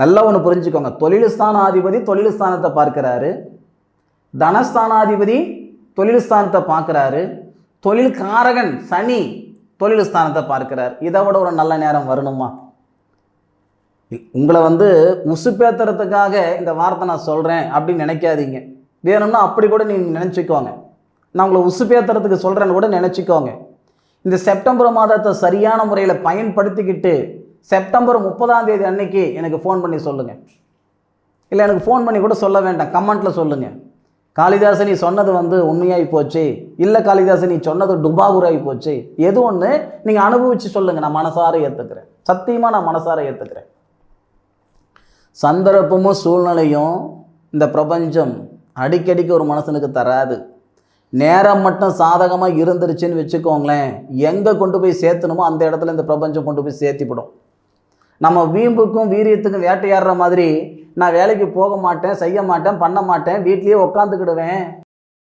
நல்லா ஒன்று புரிஞ்சுக்கோங்க. தொழில் தொழில்ஸ்தானத்தை தொழில் ஸ்தானத்தை தனஸ்தானாதிபதி தொழில் ஸ்தானத்தை பார்க்குறாரு. தொழில் காரகன் சனி தொழில் ஸ்தானத்தை இதை விட ஒரு நல்ல நேரம் வரணுமா? உங்களை வந்து உசுப்பேத்துறதுக்காக இந்த வார்த்தை நான் சொல்கிறேன் அப்படின்னு நினைக்காதீங்க. வேணும்னா அப்படி கூட நீங்கள் நினச்சிக்கோங்க. நான் உங்களை உசுப்பேத்துறதுக்கு சொல்கிறேன்னு கூட நினச்சிக்கோங்க. இந்த செப்டம்பர் மாதத்தை சரியான முறையில் பயன்படுத்திக்கிட்டு செப்டம்பர் முப்பதாம் தேதி அன்னைக்கு எனக்கு ஃபோன் பண்ணி சொல்லுங்கள் இல்லை எனக்கு ஃபோன் பண்ணி கூட சொல்ல வேண்டாம். கமெண்ட்டில் சொல்லுங்கள் காளிதாசன் நீ சொன்னது வந்து உண்மையாகி போச்சு. இல்லை காளிதாசன் நீ சொன்னது டுபாகுராகி போச்சு. எது ஒன்று நீங்கள் அனுபவித்து சொல்லுங்கள் நான் மனசார ஏற்றுக்கிறேன் சத்தியமாக நான் மனசார ஏற்றுக்கிறேன் சந்தர்ப்பமும் சூழ்நிலையும் இந்த பிரபஞ்சம் அடிக்கடிக்கு ஒரு மனசனுக்கு தராது. நேரம் மட்டும் சாதகமாக இருந்துருச்சுன்னு வச்சுக்கோங்களேன். எங்கே கொண்டு போய் சேர்த்தணுமோ அந்த இடத்துல இந்த பிரபஞ்சம் கொண்டு போய் சேர்த்திவிடும். நம்ம வீம்புக்கும் வீரியத்துக்கும் வேட்டையாடுற மாதிரி நான் வேலைக்கு போக மாட்டேன் செய்ய மாட்டேன் பண்ண மாட்டேன் வீட்லேயே உட்காந்துக்கிடுவேன்